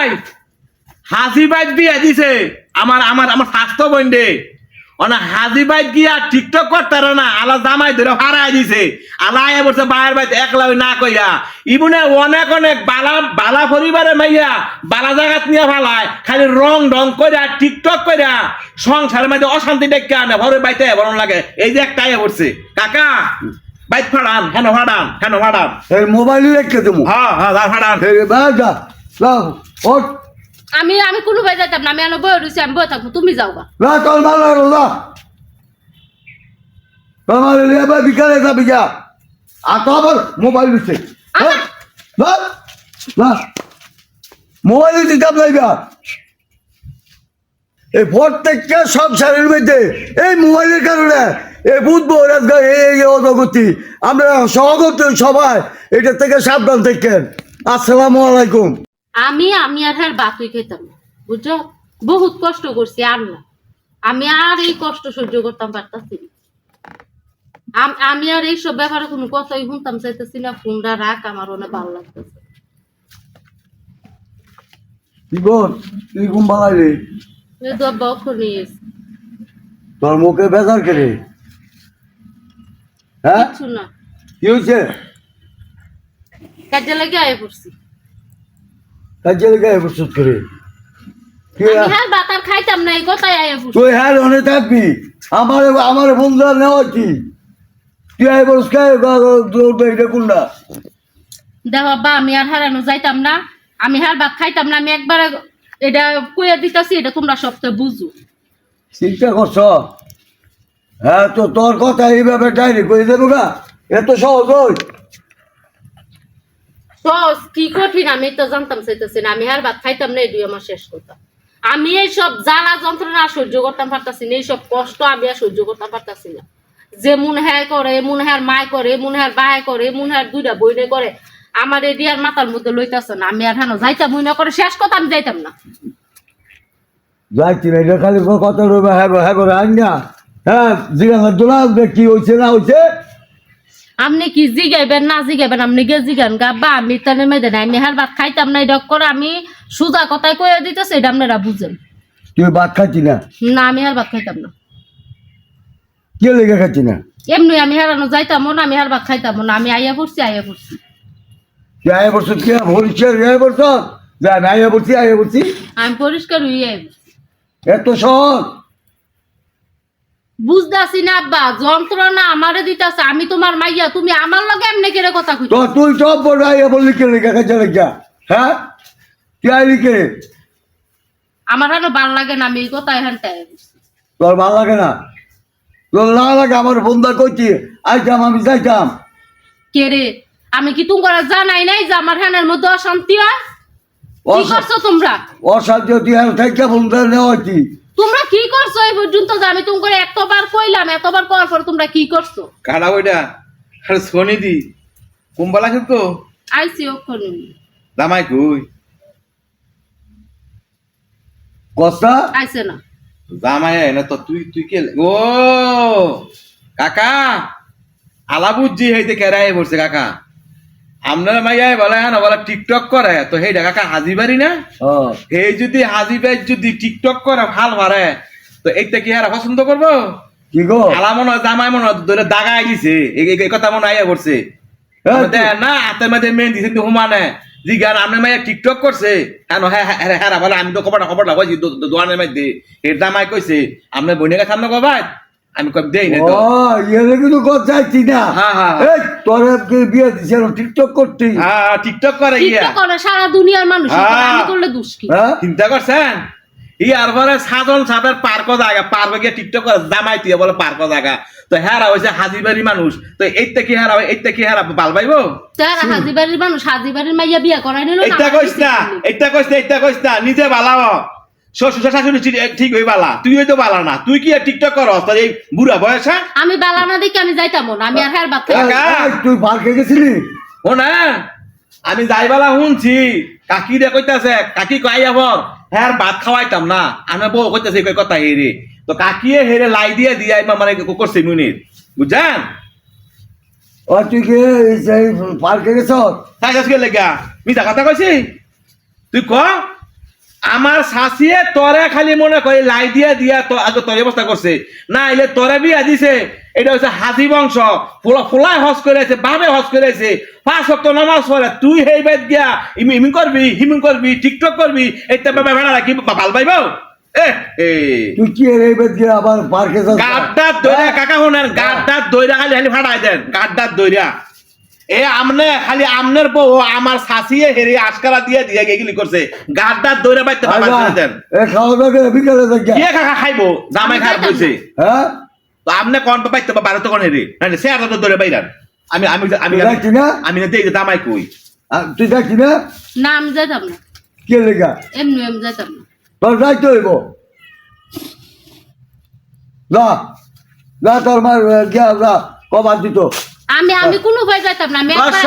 জামাই হাসি বাইক দিয়ে দিছে। আমার আমার আমার স্বাস্থ্য বন্ধে অনা হাজি বাইক গিয়া টিকটক করতার না আলা জামাই ধরে হারাই দিছে। আলা আয়া বলছে বাইরের বাইতে একলা না কইয়া। ইবনে অনেক অনেক বালা বালা পরিবারে মাইয়া বালা জায়গাত নিয়ে ফালায় খালি রং ঢং কইরা টিকটক কইরা সংসারের মধ্যে অশান্তি ডেকে আনে ঘরে বাইতে বরণ লাগে। এই যে একটা আয়া পড়ছে। কাকা বাইক ফাড়ান হেন ফাড়ান হেন ফাড়ান। মোবাইল রেখে দেবো হ্যাঁ হ্যাঁ ফাড়ান। বাই যা ওঠ। আমি আমি কোনো ভাই যাইতাম না আমি আনো বই রয়েছি আমি বই থাকব তুমি যাও গা। না তোর ভালো লাগল না তোমার এবার বিকালে যাবি যা আর তো আবার মোবাইল দিচ্ছে? না না। মোবাইল দিতাম লাইবা এই প্রত্যেকটা সংসারের মধ্যে এই মোবাইলের কারণে এই বুঝব রাজগাঁ এই এই আমরা সহগত সবাই এটা থেকে সাবধান থাকেন। আসসালামু আলাইকুম। আমি আমি আর হ্যাঁ বাতুই খেতাম না বুঝছ? বহুত কষ্ট করছি আর না। আমি আর এই কষ্ট সহ্য করতাম পারতাছি আমি আর এইসব ব্যাপারে কোনো কথাই শুনতাম চাইতেছি না ফোনটা রাখ আমার অনেক ভালো লাগতেছে। কি বোন তুই ঘুম এই তো আব্বা তোর মুখে বেজার কেড়ে হ্যাঁ? কিছু না। কি হয়েছে কাজে লাগে আয় পড়ছি। কাজে লেগে প্রস্তুত করে। হ্যাঁ না আয় তুই হ্যাঁ অনেক থাকবি। আমার আমার বন্ধুরা নেওয়া কি? তুই কে? দৌড়বে এটা কোনটা দেখ বাবা আমি আর হারানো যাইতাম না। আমি হার ভাত খাইতাম না আমি একবার এটা কইয়া দিতাছি এটা তোমরা সবটা বুঝো। চিন্তা করছ? হ্যাঁ তো তোর কথা এইভাবে ডাইরি করে দেবো গা? এত সহজ ওই সহজ কি কঠিন? আমি তো জানতাম চাইতেছি না। আমি আর ভাত খাইতাম না এই দুই আমার শেষ করতাম আমি এই সব জ্বালা যন্ত্রণা সহ্য করতাম পারতাছি না, এইসব কষ্ট আমি আর সহ্য করতাম পারতাছি না। যে মন হ্যাঁ করে, মন হ্যাঁ মায় করে, মন হ্যাঁ বায় করে, মন হ্যাঁ দুইটা বইনে করে, আমার এডি আর মাথার মধ্যে লইতাছে না। আমি আর হ্যাঁ যাইতাম মনে করে, শেষ কথা আমি যাইতাম না। যাইছি না খালি কথা রইবে হ্যাঁ হ্যাঁ করে আন না। হ্যাঁ জিজ্ঞাসা দোলা কি হয়েছে না হয়েছে আপনি কি জিগাইবেন না জিগাইবেন আপনি গে জিগান গাব্বা আমি তাহলে মেয়েদের আমি হার ভাত খাইতাম না এটা করে আমি সুজা কথায় কয়ে দিতেছে এটা আপনারা বুঝেন। তুই ভাত খাচ্ছি না? না আমি আর ভাত খাইতাম না। কে লেগে খাচ্ছি না? এমনি আমি হারানো যাইতাম না আমি হার ভাত খাইতাম না আমি আইয়া পড়ছি আইয়া পড়ছি। তুই আয় বলছো কি? বলছি আয় বলছো যা আমি আয় বলছি আয় বলছি আমি পরিষ্কার হইয়া আইয়া এত সহজ? বুঝতাছি না আব্বা। যন্ত্রণা আমারে দিতাছে আমি তোমার মাইয়া তুমি আমার লগে এমনি কেড়ে কথা কইছো তো তুই সব বড় আয় বললি কে লেগে খাচ্ছে লেগা হ্যাঁ? তুই আইলি কে আমার আরও ভালো লাগে না আমি এই কথা এখান থেকে তোর ভালো লাগে না? তোর না লাগে আমার বন্ধা করছি আইতাম আমি যাইতাম। কে রে আমি কি তুমি জানাই নাই যে আমার হ্যানের মধ্যে অশান্তি হয়? কি করছ তোমরা? অসাধ্য তুই আর থেকে বন্ধা নেওয়া কি তোমরা কি করছ এই পর্যন্ত যে আমি তোমাকে এতবার কইলাম এতবার করার পর তোমরা কি করছ? কাটা ওইটা আরে শনি দি কুম্বালা কিন্তু আইসি ওখানে জামাই কই? কস্তা আইসে না। জামাই না তো তুই তুই কে ও কাকা! আলা বুঝছি হেইতে কেরাই পড়ছে কাকা। আপনার মাইয়াই বলে হ্যাঁ বলে টিকটক করে। তো হেইটা কাকা হাজি বাড়ি না? এই যদি হাজি ভাই যদি টিকটক করে ভালো পারে তো এইটা কি হারা পছন্দ করব কি গো আলা মনে হয় জামাই মনে হয় ধরে দাগাই দিছে। এই কথা মনে আইয়া দেখ না হাতের মধ্যে মেহেন্দি কিন্তু হুমানে জি গান আপনি মাইয়া টিকটক করছে কেন হ্যাঁ হ্যাঁ বলে আমি তো খবরটা খবরটা কইছি দো- দো- দোকানের মধ্যে এর জামাই কইছে আপনি বইনে গেছে আপনি কবাই আমি কব দেই না তো ইয়ে কিন্তু চাইছি না। হ্যাঁ, হ্যাঁ। এই তোর বিয়ে দিছে টিকটক করতি। হ্যাঁ টিকটক করে গিয়া। টিকটক করে সারা দুনিয়ার মানুষ হ্যাঁ। আমি করলে দুষ কি? হ্যাঁ? চিন্তা করছেন? ইয়ার পরে সাধন সাধের পার্ক জায়গা পার্কে গিয়ে টিকটক করে জামাই তুই বলে পার্ক জায়গা। তো হেরা হয়েছে হাজিবাড়ি মানুষ। তো এইটা কি হেরা এইটা কি হেরা ভালো পাইবো? তার হাজি বাড়ির মানুষ হাজি বাড়ির মাইয়া বিয়া করাই নিল এইটা কইস না এইটা কইস না এইটা কইস না নিজে বালাও। শ্বশুর শাশুড়ি ঠিক- ঠিক হই বালা। তুই হয়তো বালা না। তুই কি আর টিকটক করস? তোর এই বুড়া বয়স হ্যাঁ? আমি বালা না দেখে আমি যাইতাম না। আমি আর হ্যার বাদ তুই পার্কে গেছিলি? ও না আমি যাইবালা শুনছি। কাকি রে কইতাছে কাকি কই আবর হ্যাঁ ভাত খাওয়াইতাম না। আমি বউ কইতাছে কই কথা হেরে তো কাকিয়ে হেরে লাই দিয়ে দিয়ে মানে করছে নুনির বুঝছেন? ও তুই কি পার্কে গেছ? তাই আজকে লেগা। মিথ্যা কথা কইছি? তুই ক? আমার শাসিয়ে তরে খালি মনে করে লাই দিয়া দিয়া তো আগে তরে অবস্থা করছে। না এলে তরে বিয়া দিছে। এটা হচ্ছে হাসি বংশ। ফুলা ফুলাই হস করেছে বাবে হস করেছে পাঁচ সপ্ত নামাজ পড়ে তুই হেই বেদ গিয়া ইমি ইমি করবি হিমিং করবি টিকটক করবি এইটা বাবা ভেড়া রাখি ভালো পাইব এ এ। তুই কি এই বেদ গিয়ে আবার পার্কে যাস? গাড্ডার দইরা কাকা শুনেন গাড্ডার দইরা খালি খালি ফাটাই দেন গাড্ডার দইরা এ আমনে খালি আমনের বউ আমার শাসিয়ে হেরে আশকারা দিয়ে দিয়ে এগুলি করছে। গাড্ডার দইরা বাইতে বাবা দেন? এ খাওয়া দাওয়া বিকালে দেখ কে কাকা খাইবো? জামাই খার বলছে হ্যাঁ? তো আপনি কোন পাইতে বা বারো তো কোন হেরে? না সে আর দৌড়ে বাইরান। আমি আমি আমি তুই দেখছি না? আমি না দেখি জামাই কই। তুই দেখছি না? না আমি যাইতাম না। কে লেগা? এমনি আমি যাইতাম না। তোর যাইতে হইব। না না তোর মার গিয়া কবার দিত। আমি আমি কোনো ভয় যাইতাম না আমি একবার-